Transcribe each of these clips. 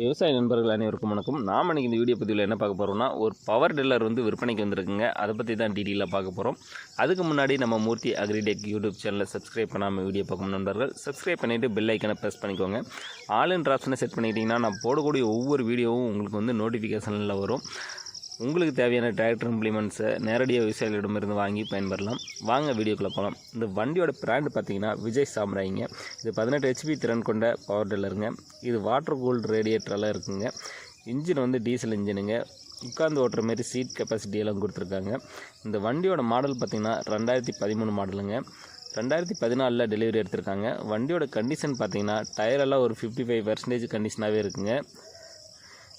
விவசாய நண்பர்கள் அனைவருக்கும் வணக்கம். நாம் இன்றைக்கி இந்த வீடியோ பதிவில் என்ன பார்க்க போகிறோம்னா ஒரு பவர் டில்லர் வந்து விற்பனைக்கு வந்திருக்குங்க. அதை பற்றி தான் டீட்டெயிலாக பார்க்க போகிறோம் அதுக்கு முன்னாடி நம்ம மூர்த்தி அக்ரிடெக் யூடியூப் சேனலை சப்ஸ்கிரைப் பண்ணாமல் வீடியோ பார்க்கும் நண்பர்கள் சப்ஸ்கிரைப் பண்ணிவிட்டு பெல் ஐக்கனை ப்ரெஸ் பண்ணிக்கோங்க. ஆல் இன் ஆப்ஷனை செட் பண்ணிக்கிட்டிங்கன்னா நான் போடக்கூடிய ஒவ்வொரு வீடியோவும் உங்களுக்கு வந்து நோட்டிஃபிகேஷனில் வரும். உங்களுக்கு தேவையான டிராக்டர் இம்ப்ளிமெண்ட்ஸை நேரடியாக விவசாயிகளிடமிருந்து வாங்கி பயன்பெறலாம். வாங்க வீடியோக்குள்ளே போகலாம் இந்த வண்டியோட பிராண்டு பார்த்தீங்கன்னா விஜய் சாம்ராயிங்க. இது பதினெட்டு ஹெச்பி திறன் கொண்ட பவர் டில்லருங்க இது வாட்டர் கூல்டு ரேடியேட்டரெல்லாம் இருக்குங்க. இன்ஜின் வந்து டீசல் இன்ஜினுங்க உட்காந்து ஓட்டுற மாதிரி சீட் கெப்பாசிட்டி எல்லாம் கொடுத்துருக்காங்க. இந்த வண்டியோட மாடல் பார்த்திங்கன்னா ரெண்டாயிரத்தி பதிமூணு மாடலுங்க ரெண்டாயிரத்தி பதினாலில் டெலிவரி எடுத்திருக்காங்க. வண்டியோட கண்டிஷன் பார்த்தீங்கன்னா டயரெல்லாம் ஒரு ஃபிஃப்டி ஃபைவ் பர்சன்டேஜ் கண்டிஷனாகவே இருக்குங்க.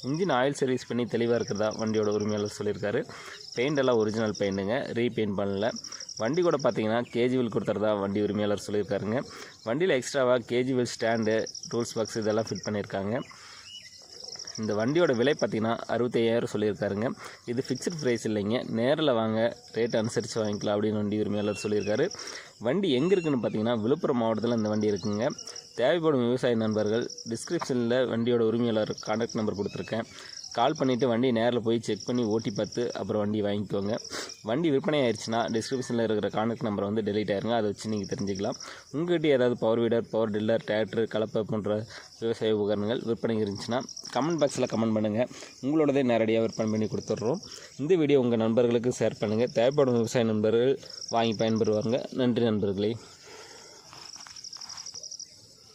இன்ஜின் ஆயில் சர்வீஸ் பண்ணி தெளிவாக இருக்கிறதா வண்டியோட உரிமையாளர் சொல்லியிருக்காரு. பெயிண்ட் எல்லாம் ஒரிஜினல் பெயிண்ட்டுங்க ரீபெயிண்ட் பண்ணல. வண்டி கூட பார்த்தீங்கன்னா கேஜிவில் கொடுத்துறதா வண்டி உரிமையாளர் சொல்லியிருக்காருங்க. வண்டியில் எக்ஸ்ட்ராவாக கேஜிவில் ஸ்டாண்டு டூல்ஸ் பாக்ஸ் இதெல்லாம் ஃபிட் பண்ணியிருக்காங்க. இந்த வண்டியோட விலை பார்த்தீங்கன்னா அறுபத்தையாயிரம் சொல்லியிருக்காருங்க. இது ஃபிக்ஸ்டு ப்ரைஸ் இல்லைங்க. நேரில் வாங்க ரேட் அனுசரித்து வாங்கிக்கலாம் அப்படின்னு வண்டி உரிமையாளர் சொல்லியிருக்காரு. வண்டி எங்கே இருக்குன்னு பார்த்தீங்கன்னா விழுப்புரம் மாவட்டத்தில் இந்த வண்டி இருக்குங்க. தேவைப்படும் விவசாய நண்பர்கள் டிஸ்கிரிப்ஷனில் வண்டியோட உரிமையாளர் கான்டாக்ட் நம்பர் கொடுத்துருக்கேன். கால் பண்ணிவிட்டு வண்டி நேரில் போய் செக் பண்ணி ஓட்டி பார்த்து அப்புறம் வண்டி வாங்கிக்கோங்க. வண்டி விற்பனை ஆயிடுச்சுன்னா டிஸ்கிரிப்ஷனில் இருக்கிற கான்டாக்ட் நம்பரை வந்து டெலிட் ஆயிருங்க. அதை வச்சு நீங்கள் தெரிஞ்சுக்கலாம். உங்கள்கிட்ட ஏதாவது power weeder power tiller tractor கலப்பை போன்ற விவசாய உபகரணங்கள் விற்பனை இருந்துச்சுன்னா கமெண்ட் பாக்ஸில் கமெண்ட் பண்ணுங்கள் உங்களோடதே நேரடியாக விற்பனை பண்ணி கொடுத்துட்றோம். இந்த வீடியோ உங்கள் நண்பர்களுக்கு ஷேர் பண்ணுங்கள் தேவைப்படும் விவசாய நண்பர்கள் வாங்கி பயன்பெறுவாங்க. நன்றி நண்பர்களே.